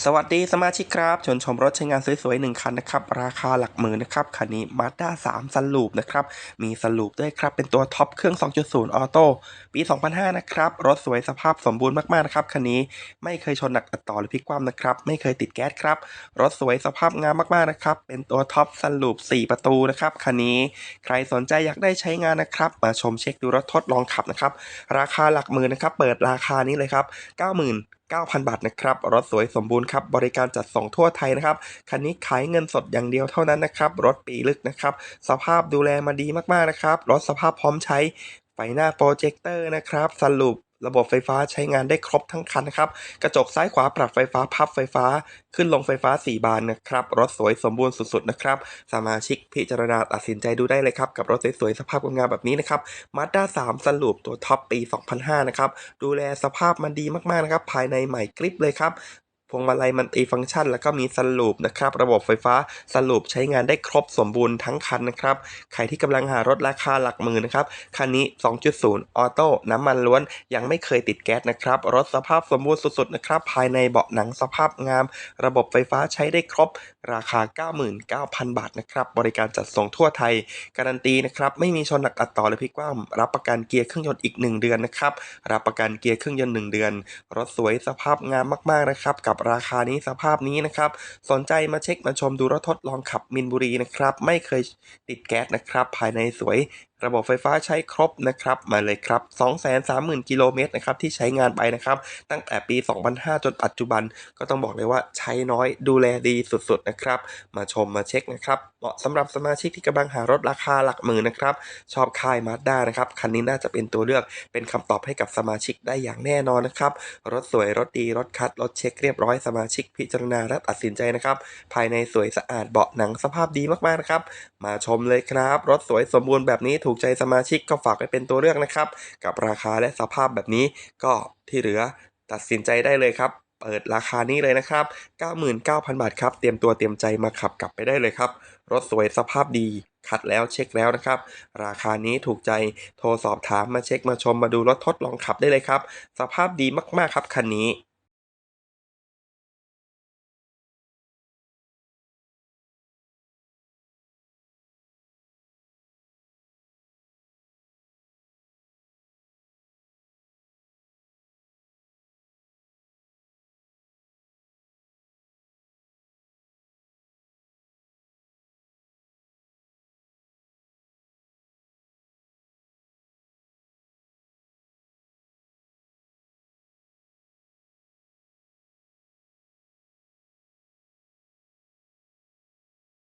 สวัสดีสมาชิกครับชวนชมรถใช้งานสวยๆหนึ่งคันนะครับ ราคาหลักหมื่นนะครับ คันนี้ Mazda 3 s ั n ลูปนะครับ มีสลูปด้วยครับ เป็นตัวท็อปเครื่อง 2.0 ออโต้ปี 2005 นะครับ รถสวยสภาพสมบูรณ์มากๆนะครับ คันนี้ไม่เคยชนหนักอัดต่อหรือพลิกคว่ำนะครับ ไม่เคยติดแก๊สครับ รถสวยสภาพงามมากๆนะครับ เป็นตัวท็อปสลูป4 ประตูนะครับ คันนี้ใครสนใจอยากได้ใช้งานนะครับ มาชมเช็คดูรถทดลองขับนะครับ ราคาหลักหมื่นนะครับ เปิดราคานี้เลยครับ 90,000 9,000 บาทนะครับ รถสวยสมบูรณ์ครับ บริการจัดส่งทั่วไทยนะครับ คันนี้ขายเงินสดอย่างเดียวเท่านั้นนะครับ รถปีลึกนะครับ สภาพดูแลมาดีมากๆนะครับ รถสภาพพร้อมใช้ ไฟหน้าโปรเจคเตอร์นะครับ สรุป ระบบไฟฟ้าใช้งานได้ครบทั้งคันนะครับ กระจกซ้ายขวาปรับไฟฟ้าพับไฟฟ้า ขึ้นลงไฟฟ้า 4 บานนะครับ รถสวยสมบูรณ์สุดๆนะครับ สมาชิกพิจารณาตัดสินใจดูได้เลยครับ กับรถสวยๆสภาพงามแบบนี้นะครับ Mazda 3สรุปตัวท็อปปี 2005 นะครับ ดูแลสภาพมันดีมากๆนะครับ ภายในใหม่กริบเลยครับ พวงมาลัยมันตีฟังก์ชัน แล้วก็มีสลูปนะครับ ระบบไฟฟ้าสลูปใช้งานได้ครบสมบูรณ์ทั้งคันนะครับ ใครที่กำลังหารถราคาหลักหมื่นนะครับ คันนี้ 2.0 ออโต้น้ำมันล้วน ยังไม่เคยติดแก๊สนะครับ รถสภาพสมบูรณ์สุดๆนะครับ ภายในเบาะหนังสภาพงาม ระบบไฟฟ้าใช้ได้ครบ ราคา 99,000 บาทนะครับ บริการจัดส่งทั่วไทย การันตีนะครับ ไม่มีชนหนักอัดต่อหรือพลิกคว่ำรับประกันเกียร์เครื่องยนต์อีก 1 เดือนนะครับ รับประกันเกียร์เครื่องยนต์ 1 เดือน รถสวยสภาพงามมากๆนะครับ กับราคานี้สภาพนี้นะครับ สนใจมาเช็คมาชมดูรถทดลองขับมินบุรีนะครับ ไม่เคยติดแก๊สนะครับ ภายในสวย ระบบไฟฟ้าใช้ครบนะครับมาเลยครับ 230,000 กิโลเมตรนะครับที่ใช้งานไปนะครับ ตั้งแต่ปี 2005 จนปัจจุบันก็ต้องบอกเลยว่าใช้น้อยดูแลดีสุดๆนะครับ มาชมมาเช็คนะครับ เหมาะสำหรับสมาชิกที่กำลังหารถราคาหลักหมื่นนะครับ ชอบค่ายมาสด้านะครับ คันนี้น่าจะเป็นตัวเลือกเป็นคำตอบให้กับสมาชิกได้อย่างแน่นอนนะครับ รถสวยรถดีรถคัด รถเช็คเรียบร้อยสมาชิกพิจารณาและตัดสินใจนะครับ ภายในสวยสะอาดเบาะหนังสภาพดีมากๆนะครับมาชมเลยครับ รถสวยสมบูรณ์แบบนี้ถูกูกใจสมาชิกก็ฝากไว้เป็นตัวเลือกนะครับ กับราคาและสภาพแบบนี้ก็ที่เหลือตัดสินใจได้เลยครับ เปิดราคานี้เลยนะครับ 99,000 บาทครับ เตรียมตัวเตรียมใจมาขับกลับไปได้เลยครับ รถสวยสภาพดีคัดแล้วเช็คแล้วนะครับ ราคานี้ถูกใจโทรสอบถามมาเช็คมาชมมาดูรถทดลองขับได้เลยครับ สภาพดีมากๆครับคันนี้